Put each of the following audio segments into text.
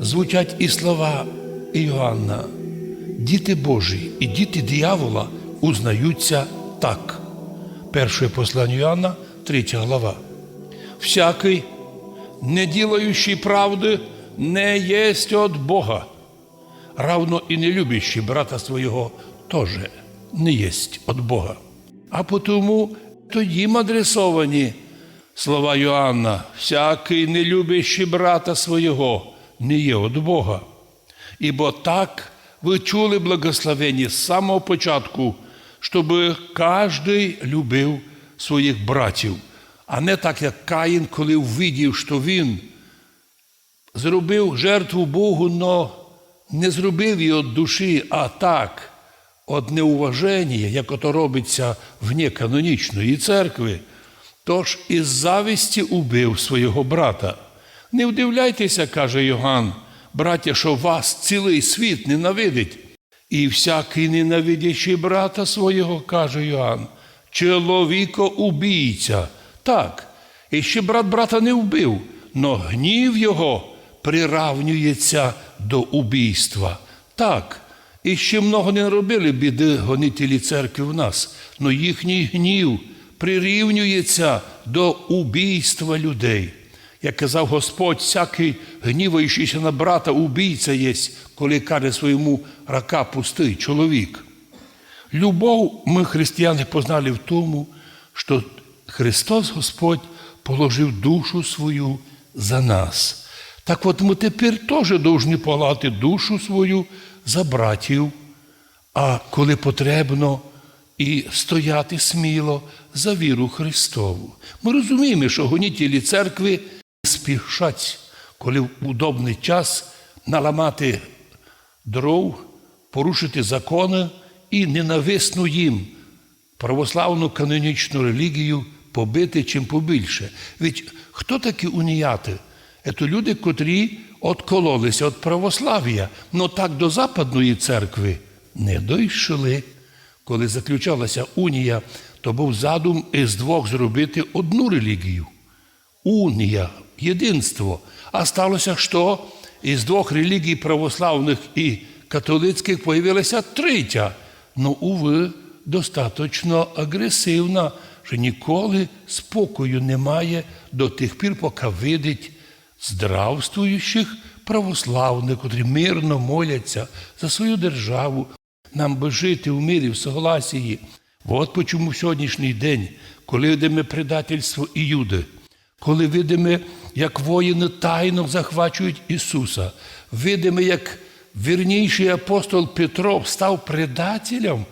звучать і слова Іоанна. Діти Божі і діти диявола узнаються так. Перше послання Іоанна, 3 глава. Всякий, не ділаючий правди, не єсть от Бога, равно і не любящий брата свого теж не єсть от Бога. А потому тоді адресовані слова Йоанна, всякий не любящий брата свого не є от Бога. Ібо так ви чули благословені з самого початку, щоб кожен любив своїх братів, а не так, як Каїн, коли увидів, що він зробив жертву Богу, но не зробив її від душі, а так, від неуваження, як ото робиться вне канонічної церкви. Тож із завісті убив свого брата. Не вдивляйтеся, каже Йоганн, браття, що вас цілий світ ненавидить. І всякий ненавидячий брата свого, каже Йоанн, чоловіко убійця. Так, і ще брат брата не вбив, но гнів його приравнюється до убійства. Так, і ще много не робили біди гонителі церкви в нас, но їхній гнів прирівнюється до убійства людей. Як казав Господь, всякий гніваючийся на брата, убійця єсть, коли каже своєму рака пустий чоловік. Любов ми, християни, познали в тому, що Христос Господь положив душу свою за нас. Так от ми тепер теж повинні полагати душу свою за братів, а коли потрібно, і стояти сміло за віру Христову. Ми розуміємо, що гонітелі церкви спішать, коли в удобний час наламати дров, порушити закони і ненависну їм православну канонічну релігію побити чим побільше. Ведь хто такі уніяти? Це люди, котрі откололися від православ'я, но так до Западної церкви не дійшли. Коли заключалася унія, то був задум із двох зробити одну релігію. Унія, єдинство. А сталося, що із двох релігій православних і католицьких появилася третя. Ну, уви, достатньо агресивна, що ніколи спокою немає до тих пір, поки видить здравствуючих православних, котрі мирно моляться за свою державу, нам би жити в мирі, в согласії. От почому сьогоднішній день, коли видимо предательство Іуди, коли видимо, як воїни тайно захвачують Ісуса, видимо, як вірніший апостол Петро став предателем,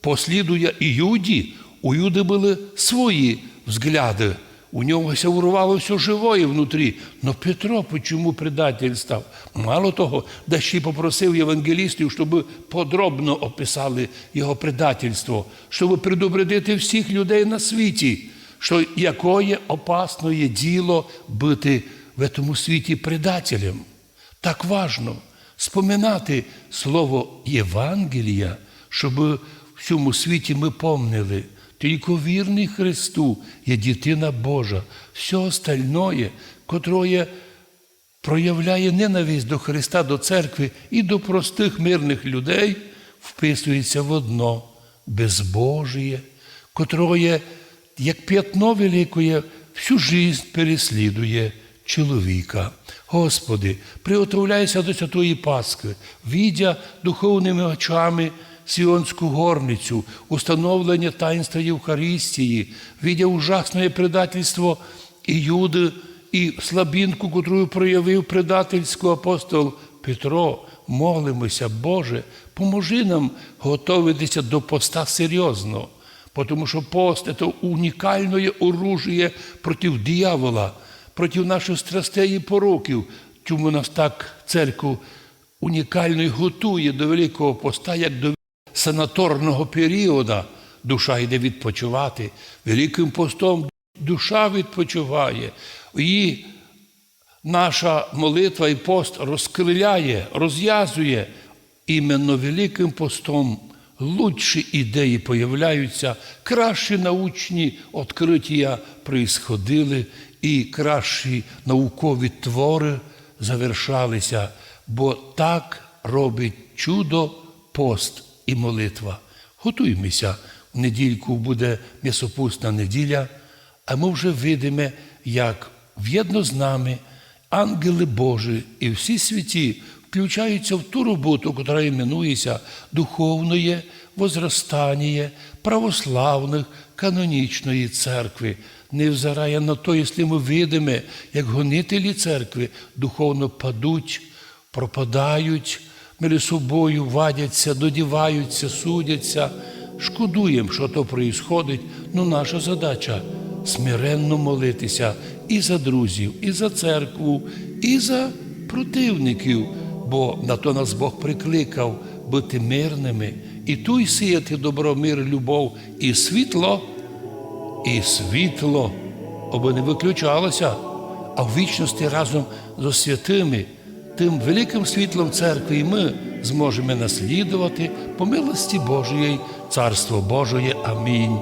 послідує Іуді, у Юди були свої взгляди. У нього все урвало все живое внутрі. Но Петро почому предатель став? Мало того, да ще й попросив євангелістів, щоб подробно описали його предательство, щоб предупредити всіх людей на світі, що якое опасне діло бути в цьому світі предателем. Так важно споминати слово Євангелія, щоб в всьому світі ми помнили. Тільки вірний Христу є дитина Божа, все остальное, котроє проявляє ненависть до Христа, до церкви і до простих мирних людей, вписується в одно безбожіє, котроє, як п'ятно великое, всю жизнь переслідує чоловіка. Господи, приготовляйся до Святої Пасхи, відя духовними очами Сіонську горницю, установлення таїнства Євхаристії, відя ужасне предательство Іуди і слабінку, котру проявив предательську апостол Петро. Молимося, Боже, поможи нам готуватися до поста серйозно, тому що пост це унікальне оружие проти диявола, проти наших страстей і пороків. Чому нас так церкву унікально готує до Великого поста, як до санаторного періоду душа йде відпочивати. Великим постом душа відпочиває. І наша молитва і пост розкриляє, розв'язує. Іменно Великим постом лучші ідеї появляються, кращі научні відкриття происходили, і кращі наукові твори завершалися, бо так робить чудо, пост і молитва. Готуємося, в недільку буде м'ясопустна неділя, а ми вже видимо, як в'єдно з нами ангели Божі і всі святі включаються в ту роботу, яка іменується духовної возростання православних канонічної церкви. Не взирає на то, якщо ми видимо, як гонителі церкви духовно падуть, пропадають, між собою вадяться, додіваються, судяться. Шкодуємо, що то проїсходить. Ну, наша задача смиренно молитися і за друзів, і за церкву, і за противників, бо на то нас Бог прикликав бути мирними і ту й сіяти добро, мир, любов і світло, і світло, аби не виключалося, а в вічності разом з святими, тим великим світлом церкви і ми зможемо наслідувати по милості Божої, Царство Божої. Амінь.